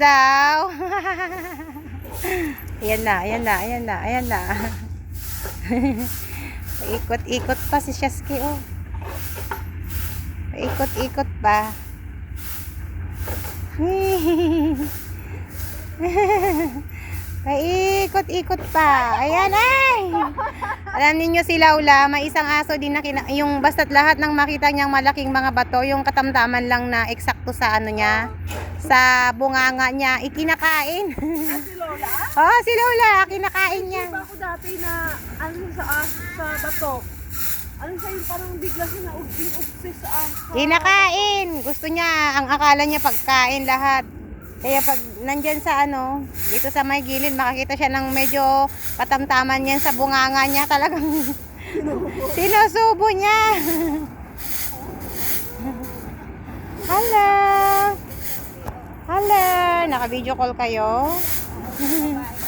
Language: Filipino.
daw. ayan na, ayan na, ayan na, ayan na. Ikot-ikot pa si Shaski, oh. Ikot-ikot pa. Paikot-ikot pa. Ayan ay. Alam niyo si Laula, may isang aso din na kina- yung basta't lahat ng makita niyang malaking mga bato, yung katamtaman lang na eksakto sa ano niya, sa bunganga niya, ikinakain. Si Lola? oh, si Laula, kinakain niya. Diba ako dati na ano sa as sa bato? Ano siya yung parang bigla siya na uging sa as. Kinakain. Gusto niya, ang akala niya pagkain lahat. Kaya pag nandyan sa ano, dito sa may gilid, makakita siya ng medyo katamtaman yan sa bunganga niya. Talagang sinusubo niya. Hello. Hello. Naka-video call kayo.